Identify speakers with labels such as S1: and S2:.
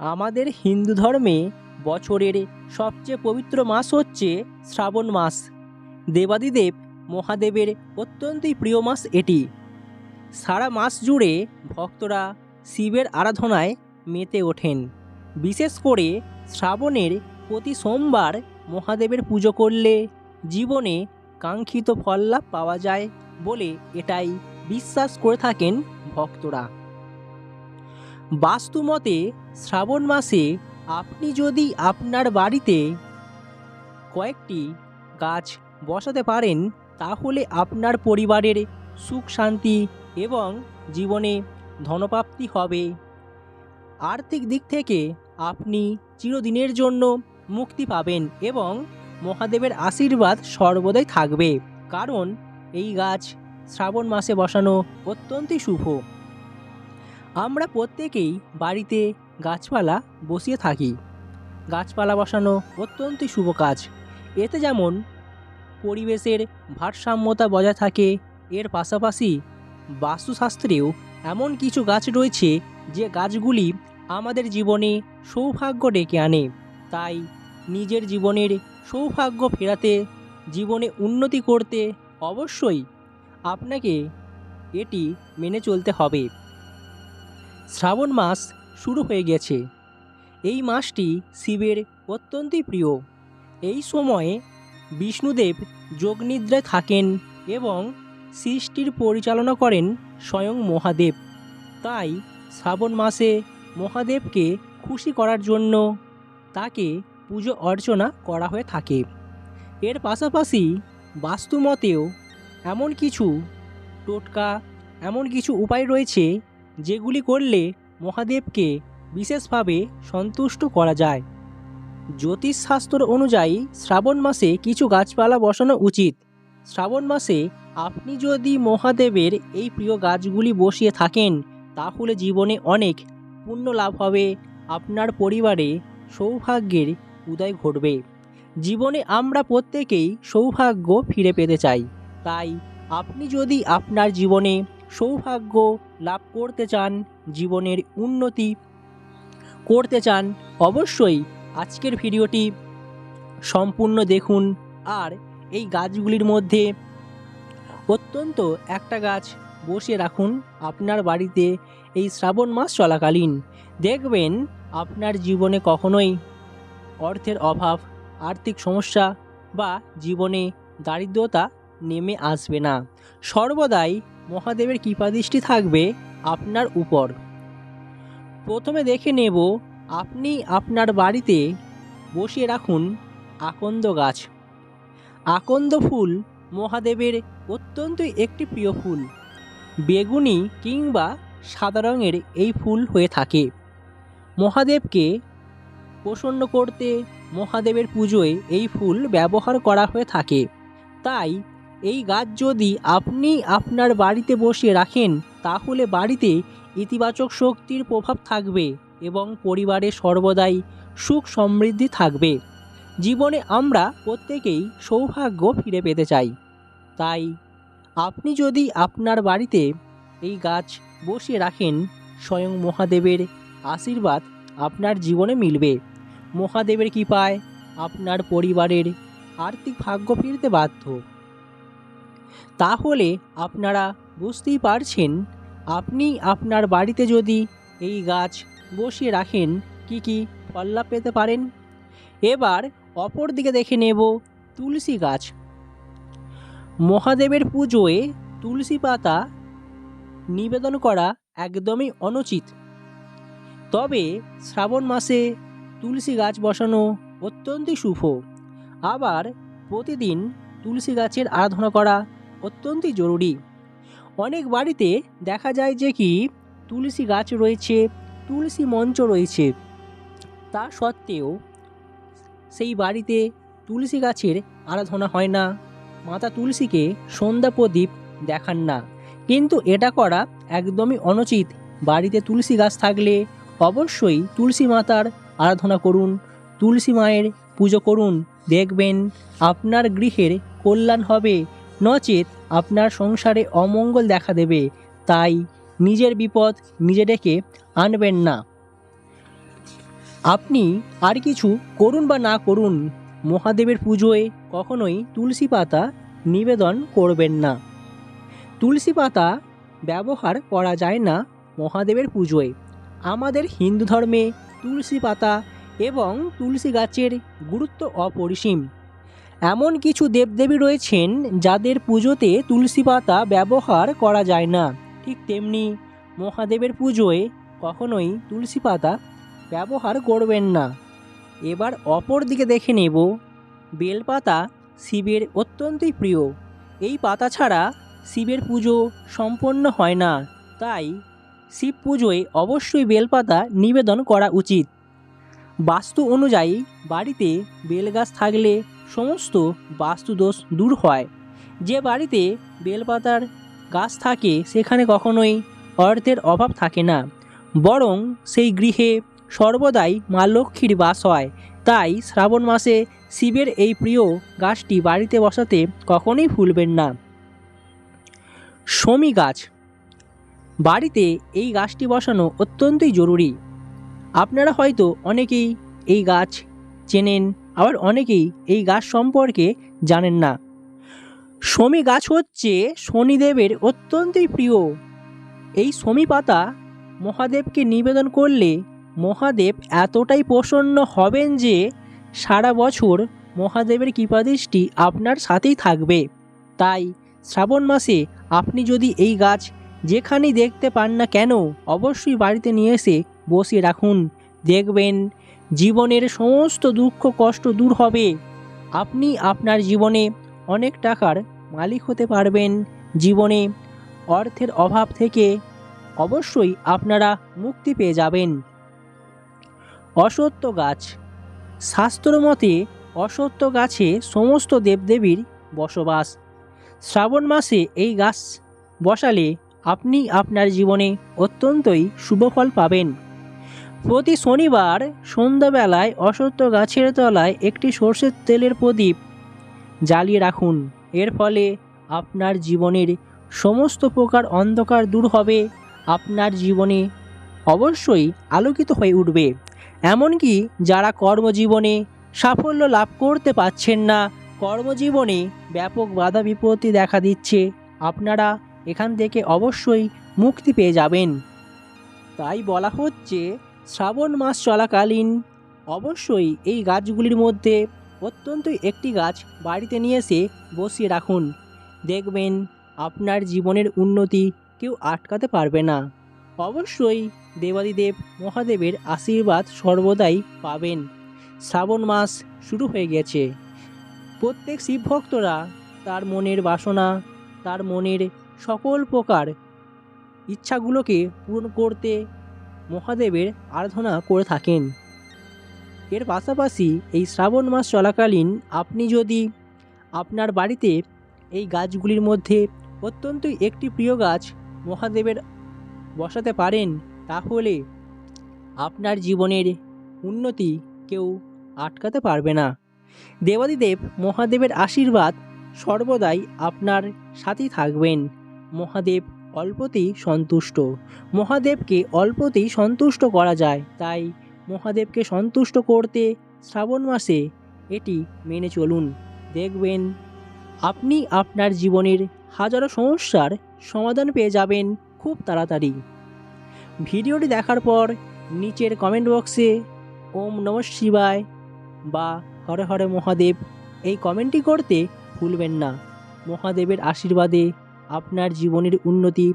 S1: আমাদের হিন্দু ধর্মে বছরের সবচেয়ে পবিত্র মাস হচ্ছে শ্রাবণ মাস। দেবাদিদেব মহাদেবের অত্যন্তই প্রিয় মাস এটি। সারা মাস জুড়ে ভক্তরা শিবের আরাধনায় মেতে ওঠেন। বিশেষ করে শ্রাবণের প্রতি সোমবার মহাদেবের পুজো করলে জীবনে কাঙ্ক্ষিত ফল লাভ পাওয়া যায় বলে এটাই বিশ্বাস করে থাকেন ভক্তরা। বাস্তুমতে শ্রাবণ মাসে আপনি যদি আপনার বাড়িতে কয়েকটি গাছ বসাতে পারেন, তাহলে আপনার পরিবারের সুখ শান্তি এবং জীবনে ধনপ্রাপ্তি হবে। আর্থিক দিক থেকে আপনি চিরদিনের জন্য মুক্তি পাবেন এবং মহাদেবের আশীর্বাদ সর্বদাই থাকবে। কারণ এই গাছ শ্রাবণ মাসে বসানো অত্যন্তই শুভ। আমরা প্রত্যেকেই বাড়িতে গাছপালা বসিয়ে থাকি। গাছপালা বসানো অত্যন্তই শুভ কাজ। এতে যেমন পরিবেশের ভারসাম্যতা বজায় থাকে, এর পাশাপাশি বাস্তুশাস্ত্রেও এমন কিছু গাছ রয়েছে যে গাছগুলি আমাদের জীবনে সৌভাগ্য ডেকে আনে। তাই নিজের জীবনের সৌভাগ্য ফেরাতে, জীবনে উন্নতি করতে অবশ্যই আপনাকে এটি মেনে চলতে হবে। শ্রাবণ মাস শুরু হয়ে গেছে। এই মাসটি শিবের অত্যন্তই প্রিয়। এই সময়ে বিষ্ণুদেব যোগনিদ্রায় থাকেন এবং সৃষ্টির পরিচালনা করেন স্বয়ং মহাদেব। তাই শ্রাবণ মাসে মহাদেবকে খুশি করার জন্য তাকে পুজো অর্চনা করা হয়ে থাকে। এর পাশাপাশি বাস্তুমতেও এমন কিছু টোটকা, এমন কিছু উপায় রয়েছে যেগুলি করলে মহাদেবকে বিশেষভাবে সন্তুষ্ট করা যায়। জ্যোতিষশাস্ত্র অনুযায়ী শ্রাবণ মাসে কিছু গাছপালা বসানো উচিত। শ্রাবণ মাসে আপনি যদি মহাদেবের এই প্রিয় গাছগুলি বসিয়ে থাকেন, তাহলে জীবনে অনেক পুণ্য লাভ হবে, আপনার পরিবারে সৌভাগ্যের উদয় ঘটবে। জীবনে আমরা প্রত্যেকেই সৌভাগ্য ফিরে পেতে চাই। তাই আপনি যদি আপনার জীবনে সৌভাগ্য লাভ করতে চান, জীবনের উন্নতি করতে চান, অবশ্যই আজকের ভিডিওটি সম্পূর্ণ দেখুন। আর এই গাছগুলির মধ্যে অত্যন্ত একটা গাছ বসিয়ে রাখুন আপনার বাড়িতে এই শ্রাবণ মাস চলাকালীন। দেখবেন আপনার জীবনে কখনোই অর্থের অভাব, আর্থিক সমস্যা বা জীবনে দারিদ্রতা নেমে আসবে না। সর্বদাই মহাদেবের কৃপাদৃষ্টি থাকবে আপনার উপর। প্রথমে দেখে নেব, আপনি আপনার বাড়িতে বসিয়ে রাখুন আকন্দ গাছ। আকন্দ ফুল মহাদেবের অত্যন্তই একটি প্রিয় ফুল। বেগুনি কিংবা সাদা রঙের এই ফুল হয়ে থাকে। মহাদেবকে প্রসন্ন করতে মহাদেবের পুজোয় এই ফুল ব্যবহার করা হয়ে থাকে। তাই এই গাছ যদি আপনি আপনার বাড়িতে বসে রাখেন, তাহলে বাড়িতে ইতিবাচক শক্তির প্রভাব থাকবে এবং পরিবারে সর্বদাই সুখ সমৃদ্ধি থাকবে। জীবনে আমরা প্রত্যেকেই সৌভাগ্য ফিরে পেতে চাই। তাই আপনি যদি আপনার বাড়িতে এই গাছ বসিয়ে রাখেন, স্বয়ং মহাদেবের আশীর্বাদ আপনার জীবনে মিলবে। মহাদেবের কৃপায় আপনার পরিবারের আর্থিক ভাগ্য ফিরতে বাধ্য। তাহলে আপনারা বুঝতেই পারছেন, আপনি আপনার বাড়িতে যদি এই গাছ বসিয়ে রাখেন, কি কি ফল পেতে পারেন? এবার অপর দিকে দেখে নেব তুলসী গাছ। মহাদেবের পুজোয় তুলসী পাতা নিবেদন করা একদমই অনুচিত। তবে শ্রাবণ মাসে তুলসী গাছ বসানো অত্যন্তই শুভ। আবার প্রতিদিন তুলসী গাছের আরাধনা করা অত্যন্তই জরুরি। অনেক বাড়িতে দেখা যায় যে কি, তুলসী গাছ রয়েছে, তুলসী মঞ্চ রয়েছে। তা সত্ত্বেও সেই বাড়িতে তুলসী গাছের আরাধনা হয় না। মাতা তুলসীকে সন্ধ্যা প্রদীপ দেখান না। কিন্তু এটা করা একদমই অনুচিত। বাড়িতে তুলসী গাছ থাকলে অবশ্যই তুলসী মাতার আরাধনা করুন, তুলসী মায়ের পুজো করুন, দেখবেন আপনার গৃহের কল্যাণ হবে। নচেত আপনার সংসারে অমঙ্গল দেখা দেবে, তাই নিজের বিপদ নিজে ডেকে আনবেন না। আপনি আর কিছু করুন বা না করুন, মহাদেবের পুজোয় কখনোই তুলসী পাতা নিবেদন করবেন না। তুলসী পাতা ব্যবহার করা যায় না মহাদেবের পুজোয়। আমাদের হিন্দু ধর্মে তুলসী পাতা এবং তুলসী গাছের গুরুত্ব অপরিসীম। এমন কিছু দেবদেবী রয়েছেন যাদের পুজোতে তুলসী পাতা ব্যবহার করা যায় না। ঠিক তেমনি মহাদেবের পুজোয় কখনোই তুলসী পাতা ব্যবহার করবেন না। এবার অপর দিকে দেখে নেব। বেলপাতা শিবের অত্যন্তই প্রিয়। এই পাতা ছাড়া শিবের পুজো সম্পন্ন হয় না। তাই শিব পুজোয় অবশ্যই বেলপাতা নিবেদন করা উচিত। বাস্তু অনুযায়ী বাড়িতে বেলগাছ থাকলে সমস্ত বাস্তুদোষ দূর হয়। যে বাড়িতে বেলপাতার গাছ থাকে, সেখানে কখনোই অর্থের অভাব থাকে না। বরং সেই গৃহে সর্বদাই মা লক্ষ্মীর বাস হয়। তাই শ্রাবণ মাসে শিবের এই প্রিয় গাছটি বাড়িতে বসাতে কখনোই ভুলবেন না। শমী গাছ। বাড়িতে এই গাছটি বসানো অত্যন্তই জরুরি। আপনারা হয়তো অনেকেই এই গাছ চেনেন আবার অনেকেই এই গাছ সম্পর্কে জানেন না। শমী গাছ হচ্ছে শনিদেবের অত্যন্তই প্রিয়। এই শমী পাতা মহাদেবকে নিবেদন করলে মহাদেব এতটাই প্রসন্ন হবেন যে সারা বছর মহাদেবের কৃপাদৃষ্টি আপনার সাথেই থাকবে। তাই শ্রাবণ মাসে আপনি যদি এই গাছ যেখানেই দেখতে পান না কেন, অবশ্যই বাড়িতে নিয়ে এসে বসিয়ে রাখুন। দেখবেন জীবনের সমস্ত দুঃখ, কষ্ট দূর হবে। আপনি আপনার জীবনে অনেক টাকার মালিক হতে পারবেন। জীবনে অর্থের অভাব থেকে অবশ্যই আপনারা মুক্তি পেয়ে যাবেন। অসত্য গাছ। শাস্ত্র মতে অসত্য গাছে সমস্ত দেবদেবীর বসবাস। শ্রাবণ মাসে এই গাছ বসালে আপনি আপনার জীবনে অত্যন্তই শুভফল পাবেন। প্রতি শনিবার সন্ধ্যাবেলায় অসত্য গাছের তলায় একটি সর্ষের তেলের প্রদীপ জ্বালিয়ে রাখুন। এর ফলে আপনার জীবনের সমস্ত প্রকার অন্ধকার দূর হবে। আপনার জীবনে অবশ্যই আলোকিত হয়ে উঠবে। এমনকি যারা কর্মজীবনে সাফল্য লাভ করতে পারছেন না, কর্মজীবনে ব্যাপক বাধা বিপত্তি দেখা দিচ্ছে, আপনারা এখান থেকে অবশ্যই মুক্তি পেয়ে যাবেন। তাই বলা হচ্ছে শ্রাবণ মাস চলাকালীন অবশ্যই এই গাছগুলির মধ্যে অত্যন্ত একটি গাছ বাড়িতে নিয়ে এসে বসিয়ে রাখুন। দেখবেন আপনার জীবনের উন্নতি কেউ আটকাতে পারবে না। অবশ্যই দেবাদিদেব মহাদেবের আশীর্বাদ সর্বদাই পাবেন। শ্রাবণ মাস শুরু হয়ে গেছে। প্রত্যেক শিব ভক্তরা তার মনের বাসনা, তার মনের সকল প্রকার ইচ্ছাগুলোকে পূরণ করতে মহাদেবের আরাধনা করে থাকেন। এর পাশাপাশি এই শ্রাবণ মাস চলাকালীন আপনি যদি আপনার বাড়িতে এই গাছগুলির মধ্যে অত্যন্তই একটি প্রিয় গাছ মহাদেবের বসাতে পারেন, তাহলে আপনার জীবনের উন্নতি কেউ আটকাতে পারবে না। দেবাদিদেব মহাদেবের আশীর্বাদ সর্বদাই আপনার সাথেই থাকবেন। মহাদেব অল্পতেই সন্তুষ্ট। মহাদেবকে অল্পতেই সন্তুষ্ট করা যায়, তাই মহাদেবকে সন্তুষ্ট করতে শ্রাবণ মাসে এটি মেনে চলুন। দেখবেন, আপনি আপনার জীবনের হাজারো সমস্যার সমাধান পেয়ে যাবেন খুব তাড়াতাড়ি। ভিডিওটি দেখার পর নিচের কমেন্ট বক্সে ওম নম শিবায় বা হরে হরে মহাদেব এই কমেন্টটি করতে ভুলবেন না। মহাদেবের আশীর্বাদে আপনার জীবনের উন্নতি